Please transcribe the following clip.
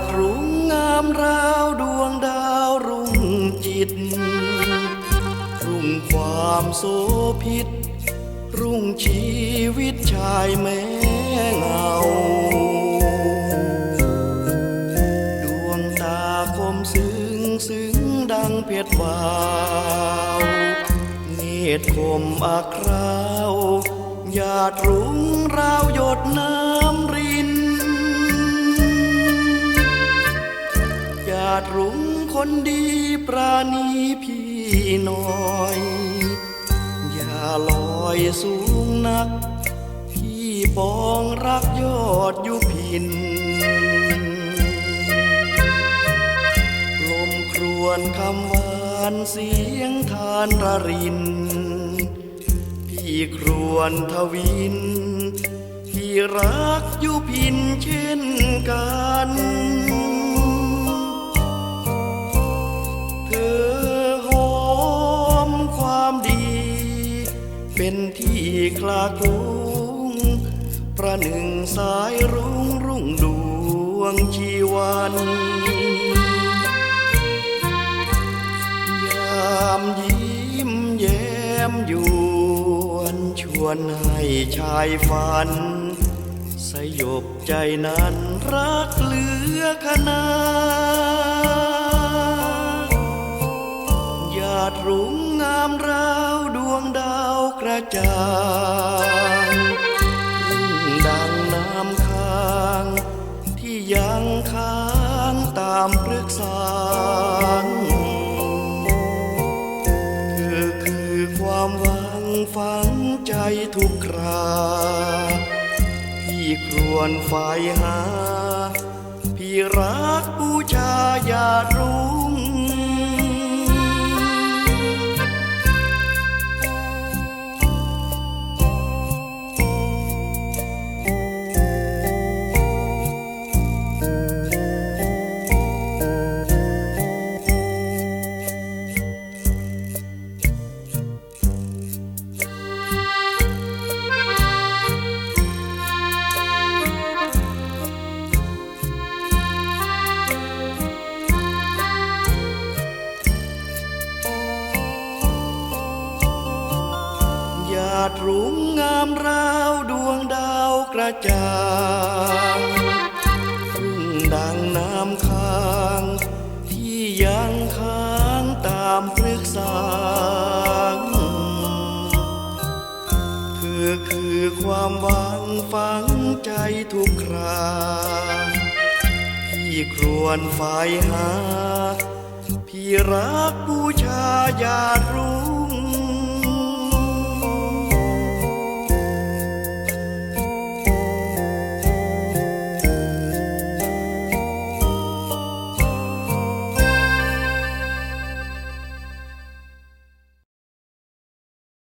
ดรุ้งงามราวดวงดาวรุ่งจิต รุ่งความโสพิษ รุ่งชีวิตชายแม้เงา ดวงตาคมซึ้งซึ้งดังเพชรวาวเนตรคมอักราวหยาดรุ้งราวหยดน้ำ คนดีปราณีพี่น้อย อย่าลอยสูงนัก พี่ปองรักยอดยุพิน ลมครวนคำหวานเสียงทานระริน พี่ครวนทวินพี่รักยุพินเช่นกัน เป็นที่คลากุ้งประหนึ่งสายรุ้งรุ่งดวงชีวันยามยิ้มแย้มยวนชวนให้ชายฝัน สยบใจนั้นรักเหลือขนาห จางรุ่งดังน้ำค้าง ที่ยังค้างตามปรึกษาเธอคือความหวังฝังใจทุกครา พี่ครวนฝ่ายหา พี่รักบูชาญาติรุ้ ดรุ้งงามราวดวงดาวกระจ่างดังน้ำค้าง ที่ยังค้างตามปรึกษาเธอคือความหวังฝังใจทุกคราพี่ครวนฝ่ายหา พี่รักบูชาญาติรุ้